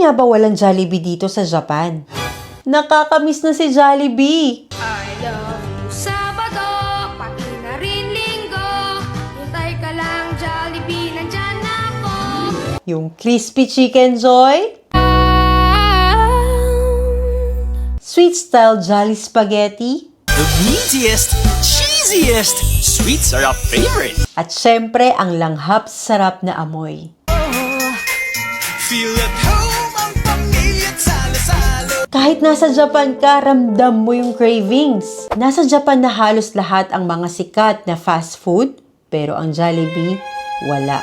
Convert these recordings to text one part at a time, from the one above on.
nga ba walang Jollibee dito sa Japan? Nakakamiss na si Jollibee! I love you Sabado, pati na rin Linggo Hintay ka lang Jollibee, nandyan ako Yung crispy chicken joy, sweet style jolly spaghetti, The meatiest, cheesiest sweets are our favorite. at syempre ang langhap sarap na amoy. Feel at home. Kahit nasa Japan ka, ramdam mo yung cravings. Nasa Japan na halos lahat ang mga sikat na fast food, pero ang Jollibee, wala.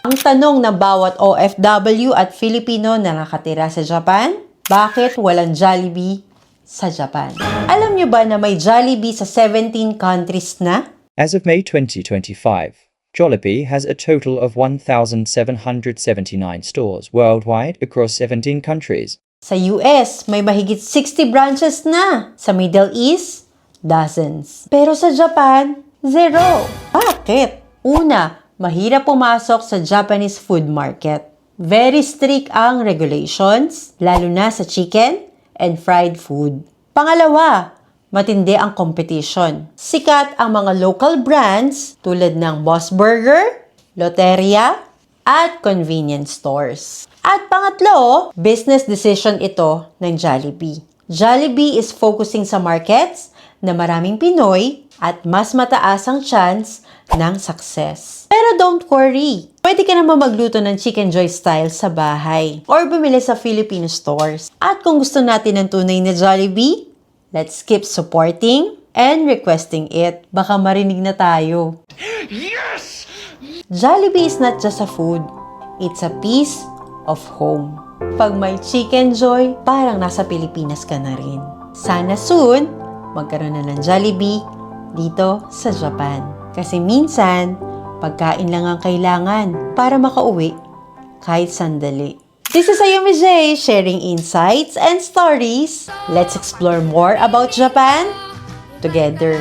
Ang tanong ng bawat OFW at Filipino na nakatira sa Japan, bakit walang Jollibee sa Japan? Alam nyo ba na may Jollibee sa 17 countries na? As of May 2025, Jollibee has a total of 1,779 stores worldwide across 17 countries. Sa US, may mahigit 60 branches na. Sa Middle East, dozens. Pero sa Japan, zero. Bakit? Una, mahirap pumasok sa Japanese food market. Very strict ang regulations, lalo na sa chicken and fried food. Pangalawa, matindi ang competition. Sikat ang mga local brands tulad ng Boss Burger, Loteria, at convenience stores. At pangatlo, business decision ito ng Jollibee. Jollibee is focusing sa markets na maraming Pinoy at mas mataas ang chance ng success. Pero don't worry, pwede ka naman magluto ng Chicken Joy style sa bahay or bumili sa Filipino stores. At kung gusto natin ng tunay na Jollibee, let's keep supporting and requesting it. Baka marinig na tayo. Jollibee is not just a food. It's a piece of home. Pag may chicken joy, parang nasa Pilipinas ka na rin. Sana soon, magkaroon na ng Jollibee dito sa Japan. Kasi minsan, pagkain lang ang kailangan para makauwi kahit sandali. This is Ayumi J sharing insights and stories. Let's explore more about Japan together.